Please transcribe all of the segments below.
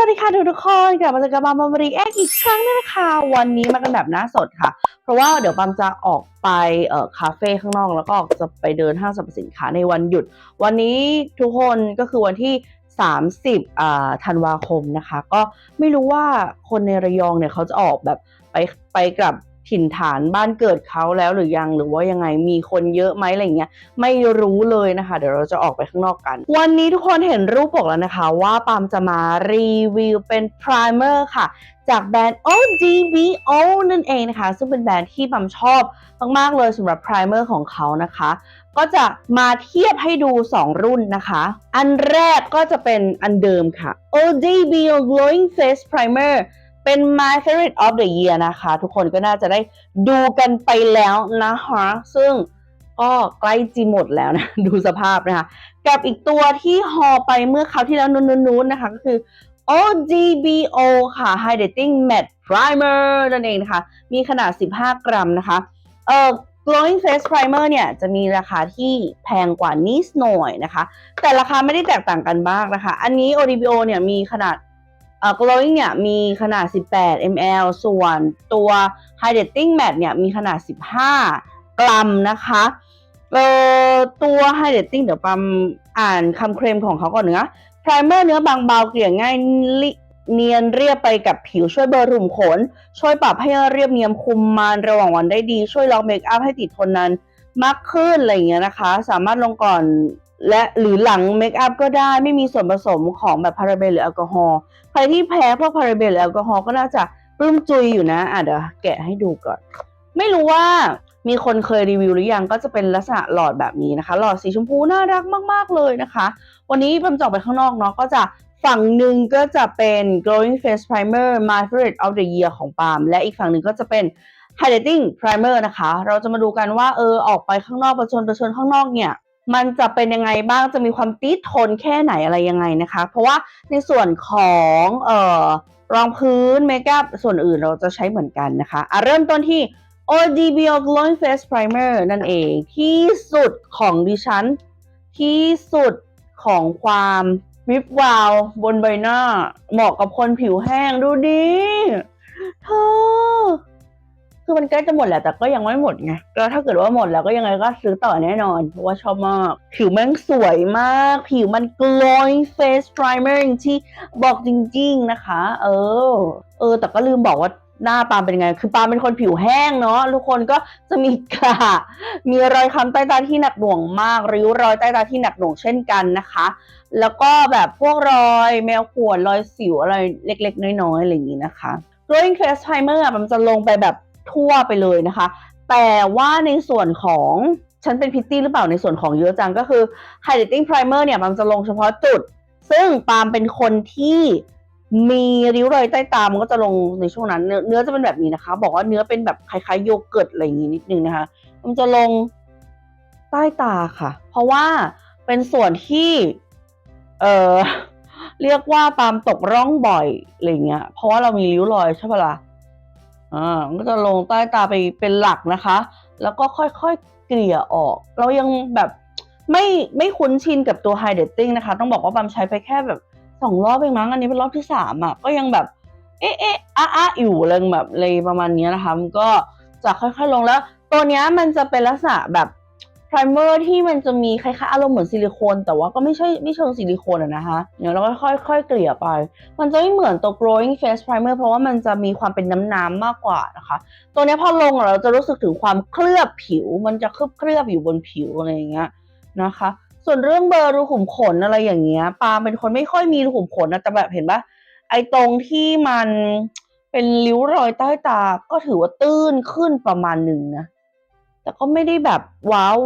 วัสดีค่ะทุกทุกคนกลับมาเจอกับบัมบอมบรีแอคอีกครั้งนะคะ วันนี้มากันแบบหน้าสดค่ะ เพราะว่าเดี๋ยวปามจะออกไปเอ่อคาเฟ่ข้างนอก แล้วก็ออกจะไปเดินห้างสรรพสินค้าในวันหยุด วันนี้ทุกคนก็คือวันที่ 30อ่าธันวาคมนะคะ ก็ไม่รู้ว่าคนในระยองเนี่ยเขาจะออกแบบไปไปกลับ ถิ่นฐานบ้านเกิดเขาแล้วหรือยังหรือว่ายังไงมีคนเยอะไหมอะไรเงี้ยไม่รู้เลยนะคะ เดี๋ยวเราจะออกไปข้างนอกกัน วันนี้ทุกคนเห็นรูปปกแล้วนะคะ ว่าปามจะมารีวิวเป็น primer ค่ะจากแบรนด์ ODBO นั่นเองนะคะ ซึ่งเป็นแบรนด์ที่ปามชอบมากๆเลยสำหรับ primer ของเขานะคะ ก็จะมาเทียบให้ดู 2 รุ่นนะคะ อันแรกก็จะเป็นอันเดิมค่ะ ODBO Glowing Face Primer เป็น my favorite of the year นะคะ ทุกคนก็น่าจะได้ดูกันไปแล้วนะคะซึ่งก็ใกล้จีหมดแล้วนะ ดูสภาพนะคะ กับอีกตัวที่ฮอไปเมื่อคราวที่แล้วนู้นๆนะคะ ก็คือ ODBO ค่ะ Hydrating Matte Primer นั่นเองนะคะ มีขนาด 15 กรัมนะคะ เอ่อ Glowing Face Primer เนี่ยจะมีราคาที่แพงกว่านิดหน่อยนะคะ แต่ราคาไม่ได้แตกต่างกันมากนะคะ อันนี้ ODBO เนี่ยมีขนาด เอ่อ glowing เนี่ยมีขนาด 18 ml ส่วนตัว hydrating matte เนี่ยมีขนาด 15 กรัมนะคะเอ่อตัว hydrating เดี๋ยวปั๊มอ่านคำเคลมของเขาก่อนเนื้อ primer เนื้อบางเบาเกลี่ยง่ายลิเนียนเรียบไปกับผิวช่วยเบอร์รุมขน ช่วยปรับให้เรียบเนียมคุมมันระหว่างวันได้ดี ช่วยล็อกเมคอัพให้ติดทนนานมากขึ้นอะไรอย่างเงี้ยนะคะ สามารถลงก่อน และหรือหลังเมคอัพก็ได้ไม่มีส่วนผสมของแบบพาราเบนหรือแอลกอฮอล์ใครที่แพ้พวกพาราเบนหรือแอลกอฮอล์ก็น่าจะปลื้มจุยอยู่นะอะเดี๋ยวแกะให้ดูก่อน ไม่รู้ว่ามีคนเคยรีวิวหรือยังก็จะเป็นลักษณะหลอดแบบนี้นะคะ หลอดสีชมพูน่ารักมาก ๆ เลยนะคะ วันนี้ผมจอกไปข้างนอกเนาะก็จะฝั่งหนึ่งก็จะเป็น glowing face primer my favorite of the year ของปาล์มและอีกฝั่งหนึ่งก็จะเป็น hydrating primer นะคะ เราจะมาดูกันว่าเออออกไปข้างนอกประชนประชนข้างนอกเนี่ย มันจะเป็นยังไงบ้างจะมีความติดทนแค่ไหนอะไรยังไงนะคะ เพราะว่าในส่วนของเอ่อรองพื้นเมคอัพส่วนอื่นเราจะใช้เหมือนกันนะคะอะเริ่มต้นที่ ODBO Glowing Face Primer นั่นเองที่สุดของดิฉัน ที่สุดของความวิบวาวบนใบหน้า เหมาะกับคนผิวแห้งดูดิเธอ คือมันใกล้จะหมดแหละแต่ก็ยังไม่หมดไงก็ถ้าเกิดว่าหมดแล้วก็ยังไงก็ซื้อต่อแน่นอนเพราะว่าชอบมาก ผิวแม่งสวยมาก ผิวมัน glowing face primer อย่างที่บอกจริง ๆนะคะ เออ เออ แต่ก็ลืมบอกว่าหน้าปามเป็นไง คือปามเป็นคนผิวแห้งเนาะ ทุกคนก็จะมีกระมีรอยค้ำใต้ตาที่หนักหน่วงมาก ริ้วรอยใต้ตาที่หนักหน่วงเช่นกันนะคะ แล้วก็แบบพวกรอยแมวข่วนรอยสิวอะไรเล็กๆ น้อยๆ อะไรอย่างนี้นะคะ glowing face primer อะมันจะลงไปแบบ ทั่วไปเลยนะคะ แต่ว่าในส่วนของฉันเป็นพิตตี้หรือเปล่าในส่วนของเยอะจังก็คือ hydrating primer เนี่ยมันจะลงเฉพาะจุด ซึ่งปาล์มเป็นคนที่มีริ้วรอยใต้ตามันก็จะลงในช่วงนั้น เนื้อจะเป็นแบบนี้นะคะ บอกว่าเนื้อเป็นแบบคล้ายๆโยเกิร์ตอะไรอย่างนี้นิดนึงนะคะ มันจะลงใต้ตาค่ะ เพราะว่าเป็นส่วนที่เออเรียกว่าปาล์มตกร่องบ่อยอะไรเงี้ย เพราะว่าเรามีริ้วรอยใช่ปะล่ะ อ่ามันก็จะลงใต้ตาไปเป็นหลักนะคะ แล้วก็ค่อยๆเกลี่ยออก เรายังแบบไม่ไม่คุ้นชินกับตัวไฮเดรตติ้งนะคะ ต้องบอกว่าบัมใช้ไปแค่แบบสองรอบเองมั้งอันนี้เป็นรอบที่สามอะก็ยังแบบ เอ๊ะเอ๊ะอ้าอ้าอยู่เลยแบบเลยประมาณนี้นะคะ มันก็จะค่อยๆลงแล้ว ตัวเนี้ยมันจะเป็นลักษณะแบบ primer ที่มันจะมีคล้ายๆอารมณ์เหมือนซิลิโคน แต่ว่าก็ไม่ใช่ไม่เชิงซิลิโคนอะนะคะเดี๋ยวเราก็ค่อยๆเกลี่ยไป มันจะไม่เหมือนตัว glowing face primer เพราะว่ามันจะมีความเป็นน้ำๆมากกว่านะคะ ตัวเนี้ยพอลงอะเราจะรู้สึกถึงความเคลือบผิว มันจะเคลือบเคลือบๆอยู่บนผิวอะไรอย่างเงี้ยนะคะ ส่วนเรื่องเบอร์รูขุมขนอะไรอย่างเงี้ยปาเป็นคนไม่ค่อยมีรูขุมขนนะแต่แบบเห็นปะไอตรงที่มันเป็นริ้วรอยใต้ตาก็ถือว่าตื้นขึ้นประมาณหนึ่งนะแต่ก็ไม่ได้แบบว้าว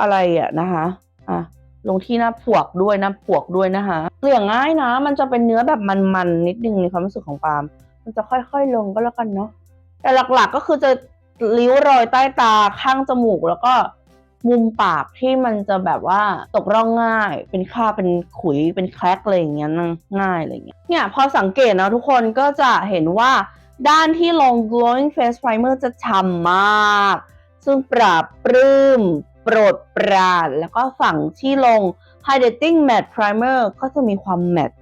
อะไรอะนะคะอะลงที่หน้าผวกด้วยหน้าผวกด้วยนะคะเกลี่ยง่ายนะ มันจะเป็นเนื้อแบบมันๆนิดนึงในความรู้สึกของปาล์มมันจะค่อยๆลงก็แล้วกันเนาะแต่หลักๆก็คือจะริ้วรอยใต้ตาข้างจมูกแล้วก็มุมปากที่มันจะแบบว่าตกร่องง่าย เป็นค่าเป็นขุยเป็นแคลกอะไรอย่างเงี้ยง่ายอะไรเงี้ยเนี่ยพอสังเกตนะทุกคนก็จะเห็นว่าด้านที่ลง glowing face primer จะฉ่ำมาก ซึ่งปราบปลื้ม โปรดปรานแล้วก็ฝั่งที่ลง hydrating matte primer ก็จะมีความแมตต์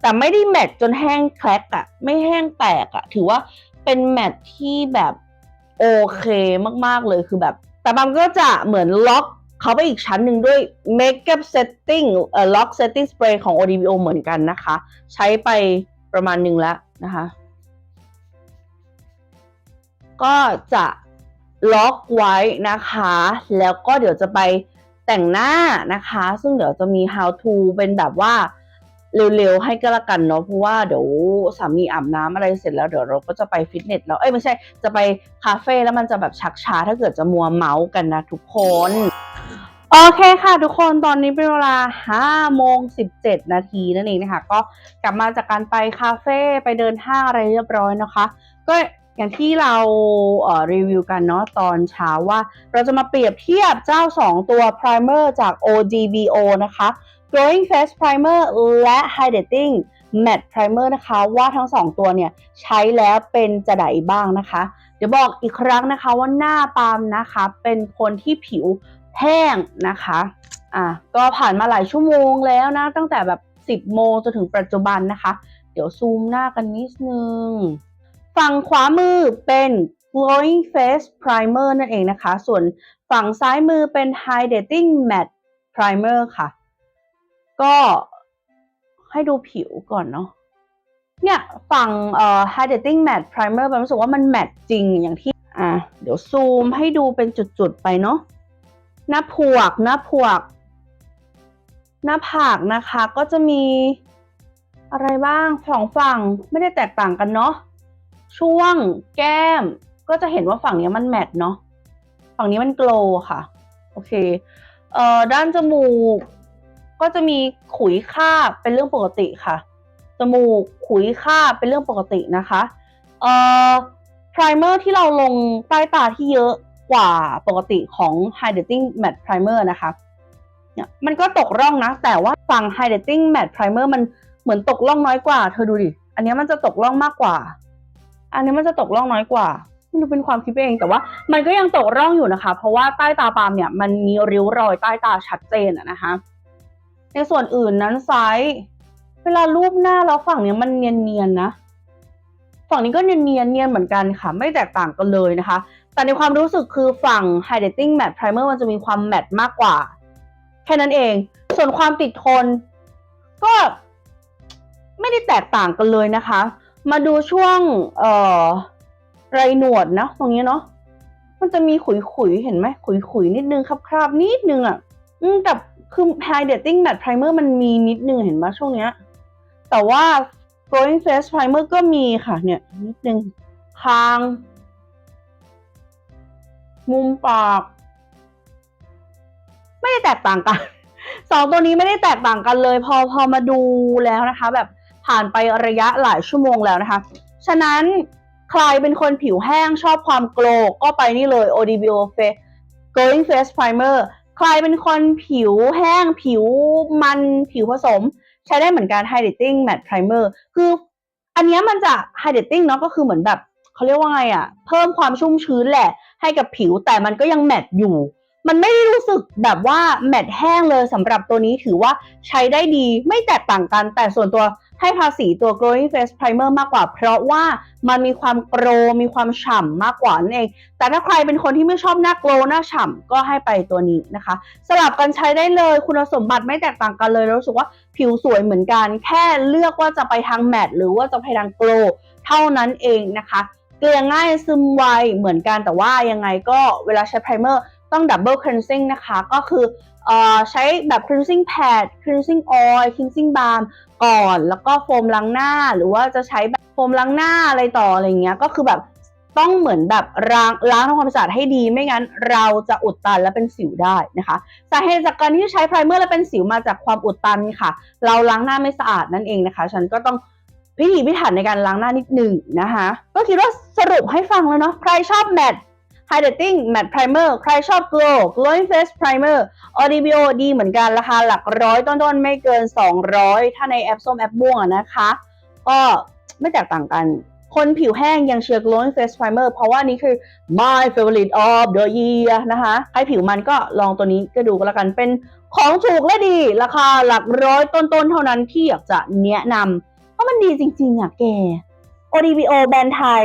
แต่ไม่ได้แมตต์จนแห้งแคลกอะไม่แห้งแตกอะถือว่าเป็นแมตต์ที่แบบโอเคมากๆเลยคือแบบ แต่บางก็จะเหมือนล็อกเขาไปอีกชั้นหนึ่งด้วย Makeup Setting เอ่อ Lock Setting Spray ของ ODBO เหมือนกันนะคะ ใช้ไปประมาณหนึ่งแล้วนะคะ ก็จะ ล็อกไว้นะคะ แล้วก็เดี๋ยวจะไปแต่งหน้านะคะ ซึ่งเดี๋ยวจะมี how to เป็นแบบว่าเร็วๆให้ก็แล้วกันเนาะเพราะว่าเดี๋ยวสามีอาบน้ำอะไรเสร็จแล้วเดี๋ยวเราก็จะไปฟิตเนสแล้วเอ้ยไม่ใช่จะไปคาเฟ่แล้วมันจะแบบชักช้าถ้าเกิดจะมัวเมาส์กันนะทุกคน โอเคค่ะทุกคนตอนนี้เป็นเวลา5โมง17 นาทีนั่นเองนะคะก็กลับมาจากการไปคาเฟ่ไปเดินห้างอะไรเรียบร้อยนะคะ ก็ อย่างที่เราเรีวิวกันเนาะตอนเช้าว่า เราจะมาเปรียบเทียบเจ้า 2 ตัว primer จาก ODBO นะคะ glowing face primer และ hydrating matte primer นะคะ ว่าทั้ง 2 ตัวเนี่ย ใช้แล้วเป็นจะไดบ้างนะคะ เดี๋ยวบอกอีกครั้งนะคะว่าหน้าปาล์มนะคะ เป็นคนที่ผิวแห้งนะคะอะก็ผ่านมาหลายชั่วโมงแล้วนะ ตั้งแต่แบบ 10 โมงจนถึงปัจจุบันนะคะ เดี๋ยวซูมหน้ากันนิดนึง ฝั่งขวามือเป็น glowing face primer นั่นเองนะคะ ส่วนฝั่งซ้ายมือเป็น hydrating matte primer ค่ะ ก็ให้ดูผิวก่อนเนาะเนี่ยฝั่งเอ่อ hydrating matte primer รู้สึกว่ามันแมตจริงอย่างที่อะเดี๋ยวซูมให้ดูเป็นจุดๆไปเนาะหน้าผวกหน้าผวก หน้าผากนะคะก็จะมีอะไรบ้างสองฝั่งไม่ได้แตกต่างกันเนาะ ช่วงแก้ม ก็จะเห็นว่าฝั่งนี้มันแมตต์เนาะฝั่งนี้มันโกลว์ค่ะ โอเคเอ่อด้านจมูก ก็จะมีขุยคาบเป็นเรื่องปกติค่ะ จมูกขุยคาบเป็นเรื่องปกตินะคะเอ่อ primer ที่เราลงใต้ตาที่เยอะกว่าปกติของ hydrating matte primer นะคะเนี่ยมันก็ตกร่องนะ แต่ว่าฝั่ง hydrating matte primer มันเหมือนตกร่องน้อยกว่า เธอดูดิ อันนี้มันจะตกร่องมากกว่า อันนี้มันจะตกร่องน้อยกว่าไม่รู้เป็นความคิดเองแต่ว่า มันก็ยังตกร่องอยู่นะคะ เพราะว่าใต้ตาปาล์มเนี่ยมันมีริ้วรอยใต้ตาชัดเจนอะนะคะ ในส่วนอื่นนั้นไซส์เวลารูปหน้าแล้วฝั่งเนี้ยมันเนียนๆนะ ฝั่งนี้ก็เนียนๆเนียนเหมือนกันค่ะ ไม่แตกต่างกันเลยนะคะ แต่ในความรู้สึกคือฝั่ง hydrating matte primer มันจะมีความแมตต์มากกว่า แค่นั้นเอง ส่วนความติดทน ก็ไม่ได้แตกต่างกันเลยนะคะ มาดูช่วง เอ่อไรหนวดนะตรงนี้เนาะมันจะมีขุยๆเห็นไหมขุยๆนิดนึงคราบนิดนึงอะ อืมแต่คือ hydrating matte primer มันมีนิดนึงเห็นไหมช่วงเนี้ย แต่ว่า glowing face primer ก็มีค่ะ เนี่ย นิดนึงคาง มุมปาก ไม่ได้แตกต่างกันสองตัวนี้ไม่ได้แตกต่างกันเลย พอพอมาดูแล้วนะคะ แบบ ผ่านไประยะหลายชั่วโมงแล้วนะคะ ฉะนั้นใครเป็นคนผิวแห้งชอบความโกลว์ก็ไปนี่เลย ODBO Face Glowing Face Primer ใครเป็นคนผิวแห้งผิวมันผิวผสม ใช้ได้เหมือนกัน Hydrating Matte Primer คืออันนี้มันจะ Hydrating เนาะก็คือเหมือนแบบเขาเรียกว่าไงอะเพิ่มความชุ่มชื้นแหละ ให้กับผิวแต่มันก็ยังแมตอยู่ มันไม่ได้รู้สึกแบบว่าแมตแห้งเลยสำหรับตัวนี้ถือว่าใช้ได้ดีไม่แตกต่างกันแต่ส่วนตัว ให้ภาษีตัว glowing face primer มากกว่า เพราะว่ามันมีความโกรมีความฉ่ำมากกว่านั่นเอง แต่ถ้าใครเป็นคนที่ไม่ชอบหน้าโกลหน้าฉ่ำก็ให้ไปตัวนี้นะคะ สลับกันใช้ได้เลยคุณสมบัติไม่แตกต่างกันเลยรู้สึกว่าผิวสวยเหมือนกัน แค่เลือกว่าจะไปทางแมตต์หรือว่าจะไปทางโกลเท่านั้นเองนะคะเกลี่ยง่ายซึมไวเหมือนกันแต่ว่ายังไงก็เวลาใช้ primer ต้อง double cleansing นะคะ ก็คือ ใช้แบบ cleansing pad cleansing oil cleansing balm ก่อน แล้วก็โฟมล้างหน้าหรือว่าจะใช้แบบโฟมล้างหน้าอะไรต่ออะไรเงี้ยก็คือแบบต้องเหมือนแบบล้างล้างทำความสะอาดให้ดีไม่งั้น เราจะอุดตันและเป็นสิวได้นะคะสาเหตุจากการที่ใช้ primer และเป็นสิวมาจากความอุดตันค่ะ เราล้างหน้าไม่สะอาดนั่นเองนะคะ ฉันก็ต้องพิถีพิถันในการล้างหน้านิดหนึ่งนะคะ ก็คิดว่าสรุปให้ฟังแล้วเนาะใครชอบแมต hydrating matte primer ใครชอบ glow glowing face primer ODBO ดีเหมือนกันราคาหลักร้อยต้นๆ ไม่เกิน 200 ถ้าในแอปส้มแอปม่วงนะคะ ก็ไม่แตกต่างกัน คนผิวแห้งยังเชียร์ glowing face primer เพราะว่านี่คือ my favorite of the year นะคะ ใครผิวมันก็ลองตัวนี้ก็ดูก็แล้วกันเป็นของถูกและดี ราคาหลักร้อยต้นๆ เท่านั้นที่อยากจะแนะนำเพราะมันดีจริงๆอะแก ODBO แบรนด์ไทย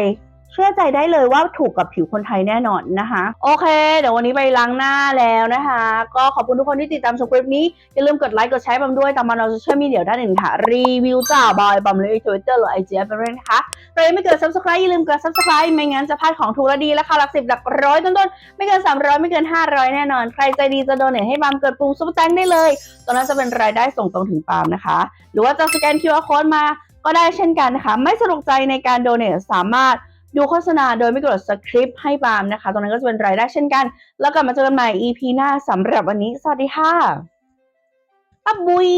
ชื่อใจได้เลยว่าถูกกับผิวคนไทยแน่นอนนะคะ โอเค เดี๋ยววันนี้ไปล้างหน้าแล้วนะคะ ก็ขอบคุณทุกคนที่ติดตามชมคลิปนี้ อย่าลืมกดไลค์กดแชร์บัมด้วยตามมาเราโซเชียลมีเดียด้านอื่นค่ะ รีวิวจ้าบอยบัมเลยทวิตเตอร์หรือไอจีไปเลยนะคะใครไม่เกิด subscribe อย่าลืมกด subscribe ไม่งั้นจะพลาดของถูกและดีและค่ะหลักสิบหลักร้อยต้นๆไม่เกิน300ไม่เกิน500แน่นอน ใครใจดีจะโดเนทให้ปาล์มเกิดปุ่มซุปเปอร์แตงได้เลยตอนนั้นจะเป็นรายได้ส่งตรงถึงปามนะคะ หรือว่าจะสแกน QR code มาก็ได้เช่นกันนะคะ ไม่สะดวกใจในการโดเนทสามารถ ดูโฆษณาโดยไม่กดสคริปต์ให้ปาล์มนะคะ ตรงนั้นก็จะเป็นรายได้เช่นกัน แล้วกลับมาเจอกันใหม่ EP หน้าสำหรับวันนี้ สวัสดีค่ะปั๊บบุย